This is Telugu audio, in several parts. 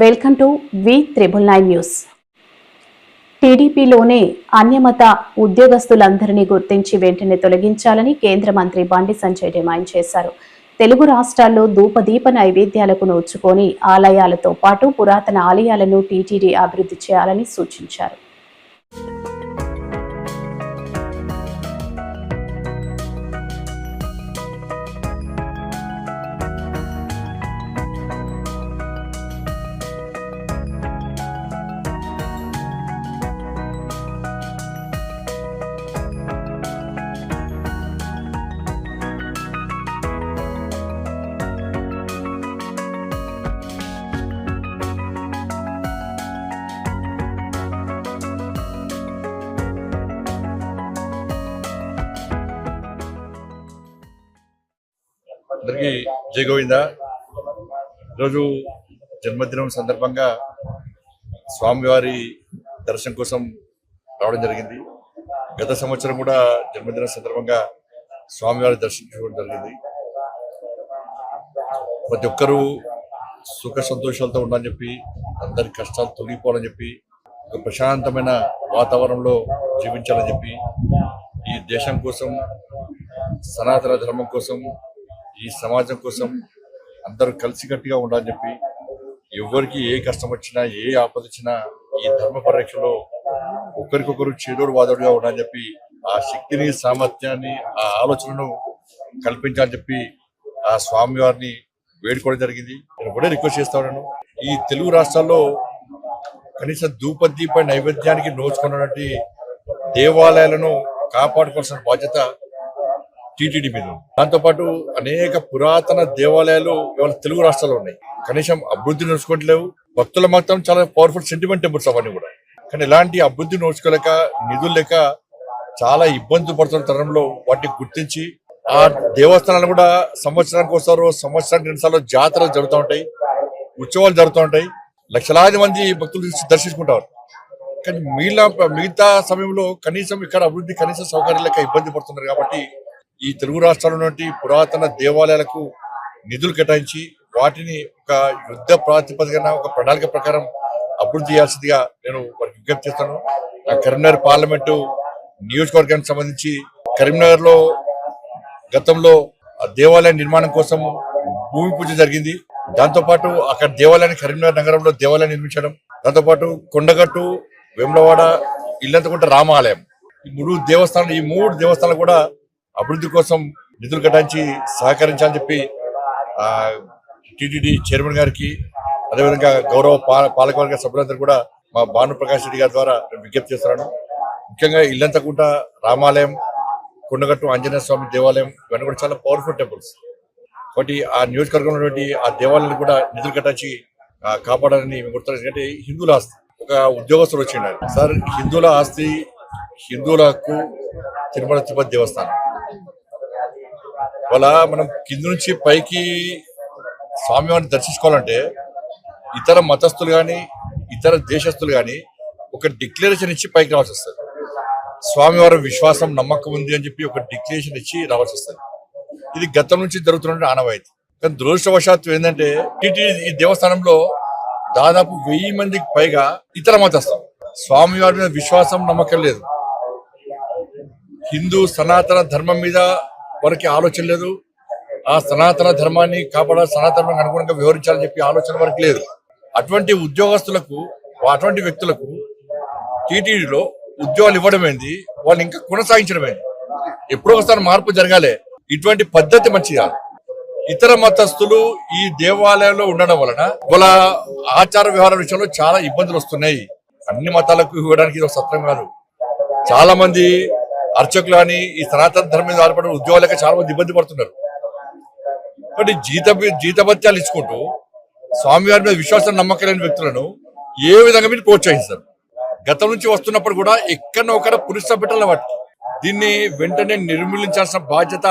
Welcome to V triple nine news. టీడీపీలోనే అన్యమత ఉద్యోగస్తులందరినీ గుర్తించి వెంటనే తొలగించాలని కేంద్ర మంత్రి బండి సంజయ్ డిమాండ్ చేశారు. తెలుగు రాష్ట్రాల్లో ధూపదీప నైవేద్యాలకు నోచుకొని ఆలయాలతో పాటు పురాతన ఆలయాలను టీటీడీ అభివృద్ధి చేయాలని సూచించారు. అందరికీ జయగోవింద ఈరోజు జన్మదినం సందర్భంగా స్వామివారి దర్శనం కోసం రావడం జరిగింది. గత సంవత్సరం కూడా జన్మదినం సందర్భంగా స్వామివారి దర్శించడం జరిగింది. ప్రతి ఒక్కరూ సుఖ సంతోషాలతో ఉండాలని చెప్పి అందరి కష్టాలు తొలగిపోవాలని చెప్పి ఒక ప్రశాంతమైన వాతావరణంలో జీవించాలని చెప్పి ఈ దేశం కోసం సనాతన ధర్మం కోసం ఈ సమాజం కోసం అందరూ కలిసికట్టుగా ఉండాలని చెప్పి ఎవరికి ఏ కష్టం వచ్చినా ఏ ఆపద వచ్చినా ఈ ధర్మ పరిరక్షలో ఒకరికొకరు చేదోడు వాదోడుగా ఉండాలని చెప్పి ఆ శక్తిని సామర్థ్యాన్ని ఆ ఆలోచనను కల్పించాలని చెప్పి ఆ స్వామి వారిని వేడుకోవడం జరిగింది. నేను కూడా రిక్వెస్ట్ చేస్తాను ఈ తెలుగు రాష్ట్రాల్లో కనీసం ధూపదీప నైవేద్యానికి నోచుకున్నటువంటి దేవాలయాలను కాపాడుకోవాల్సిన బాధ్యత టీటీడీ మీద దాంతోపాటు అనేక పురాతన దేవాలయాలు ఇవాళ తెలుగు రాష్ట్రాల్లో ఉన్నాయి. కనీసం అభివృద్ధి నడుచుకోవట్లేవు. భక్తులు మాత్రం చాలా పవర్ఫుల్ సెంటిమెంట్ టెంపుల్స్ అవన్నీ కూడా. కానీ ఇలాంటి అభివృద్ధి నోచుకోలేక నిధులు లేక చాలా ఇబ్బందులు పడుతున్న తరంలో వాటిని గుర్తించి ఆ దేవస్థానాలు కూడా సంవత్సరానికి వస్తారు సంవత్సరానికి రెండుసార్లు జాతరలు జరుగుతూ ఉంటాయి. ఉత్సవాలు జరుగుతూ ఉంటాయి. లక్షలాది మంది భక్తులు దర్శించుకుంటారు. కానీ మిగిలిన మిగతా సమయంలో కనీసం ఇక్కడ అభివృద్ధి కనీసం సౌకర్యాలు లేక ఇబ్బంది పడుతున్నారు కాబట్టి ఈ తెలుగు రాష్ట్రాల నుండి పురాతన దేవాలయాలకు నిధులు కేటాయించి వాటిని ఒక యుద్ధ ప్రాతిపదికన ఒక ప్రణాళిక ప్రకారం అభివృద్ధి చేయాల్సిందిగా నేను వారికి విజ్ఞప్తి చేస్తాను. నా కరీంనగర్ పార్లమెంటు నియోజకవర్గానికి సంబంధించి కరీంనగర్లో గతంలో ఆ దేవాలయ నిర్మాణం కోసం భూమి పూజ జరిగింది. దాంతో పాటు అక్కడ దేవాలయాన్ని కరీంనగర్ నగరంలో దేవాలయం నిర్మించడం. దాంతో పాటు కొండగట్టు వేములవాడ ఇల్లంతకుంట రామాలయం. ఈ మూడు దేవస్థానాలు ఈ మూడు దేవస్థానాలు కూడా అభివృద్ధి కోసం నిధులు కేటాయించి సహకరించాలని చెప్పి ఆ టిటిడి చైర్మన్ గారికి అదేవిధంగా గౌరవ పాలకవర్గ సభ్యులందరూ కూడా మా భాను ప్రకాష్ రెడ్డి గారి ద్వారా విజ్ఞప్తి చేస్తున్నాను ముఖ్యంగా ఇల్లంతకుంట రామాలయం కొండగట్టు ఆంజనేయ స్వామి దేవాలయం ఇవన్నీ కూడా చాలా పవర్ఫుల్ టెంపుల్స్. కాబట్టి ఆ నియోజకవర్గంలో ఉన్నటువంటి ఆ దేవాలయాన్ని కూడా నిధులు కట్టించి కాపాడాలని మేము గుర్తు ఎందుకంటే హిందువుల ఆస్తి ఒక ఉద్యోగస్తులు వచ్చిండారు సార్ హిందువుల ఆస్తి హిందువుల హక్కు తిరుమల తిరుపతి దేవస్థానం. వాళ్ళ మనం కింద నుంచి పైకి స్వామివారిని దర్శించుకోవాలంటే ఇతర మతస్థులు కానీ ఇతర దేశస్తులు కానీ ఒక డిక్లరేషన్ ఇచ్చి పైకి రావాల్సి వస్తుంది. స్వామివారి విశ్వాసం నమ్మకం ఉంది అని చెప్పి ఒక డిక్లరేషన్ ఇచ్చి రావాల్సి వస్తుంది. ఇది గతం నుంచి జరుగుతున్న ఆనవాయితీ. కానీ దురదృష్టవశాత్తు ఏంటంటే టీటీ ఈ దేవస్థానంలో దాదాపు వెయ్యి మందికి పైగా ఇతర మతస్థం స్వామివారి మీద విశ్వాసం నమ్మకం లేదు. హిందూ సనాతన ధర్మం మీద వారికి ఆలోచన లేదు. ఆ సనాతన ధర్మాన్ని కాపాడాలి సనాతనానికి అనుగుణంగా వివరించాలని చెప్పి ఆలోచన వరకు లేదు. అటువంటి ఉద్యోగస్తులకు అటువంటి వ్యక్తులకు టీటీడీలో ఉద్యోగాలు ఇవ్వడం ఏంది? వాళ్ళు ఇంకా కొనసాగించడం ఏంది? ఎప్పుడో ఒకసారి మార్పు జరగాలి. ఇటువంటి పద్ధతి మంచిగా ఇతర మతస్థులు ఈ దేవాలయంలో ఉండడం వలన వాళ్ళ ఆచార వ్యవహార విషయంలో చాలా ఇబ్బందులు వస్తున్నాయి. అన్ని మతాలకు ఇవ్వడానికి ఇది ఒక సత్రం కాదు. చాలా మంది అర్చకులు అని ఈ సనాతన ధర్మం మీద ఆధారపడిన ఉద్యోగాలు చాలా మంది ఇబ్బంది పడుతున్నారు. కాబట్టి జీత జీతభత్యాలు ఇచ్చుకుంటూ స్వామివారి మీద విశ్వాసం నమ్మకం లేని వ్యక్తులను ఏ విధంగా మీరు ప్రోత్సహిస్తారు? గతం నుంచి వస్తున్నప్పుడు కూడా ఎక్కడో ఒకడ పురుష పెట్టాలి వాటికి. దీన్ని వెంటనే నిర్మూలించాల్సిన బాధ్యత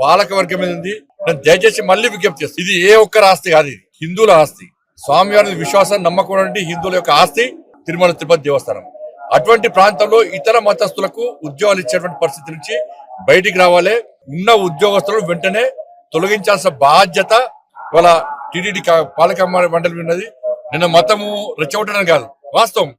పాలక వర్గం మీద ఉంది. నేను దయచేసి మళ్ళీ విజ్ఞప్తి చేస్తాను ఇది ఏ ఒక్కరి ఆస్తి కాదు ఇది. హిందువుల ఆస్తి. స్వామివారి మీద విశ్వాసం నమ్మకం హిందువుల యొక్క ఆస్తి తిరుమల తిరుపతి దేవస్థానం. అటువంటి ప్రాంతంలో ఇతర మతస్థులకు ఉద్యోగాలు ఇచ్చేటువంటి పరిస్థితి నుంచి బయటికి రావాలి. ఉన్న ఉద్యోగస్తులను వెంటనే తొలగించాల్సిన బాధ్యత ఇవాళ టీడీడీ పాలక మండలి ఉన్నది. నిన్న మతము రెచ్చగొట్టడం కాదు. వాస్తవం.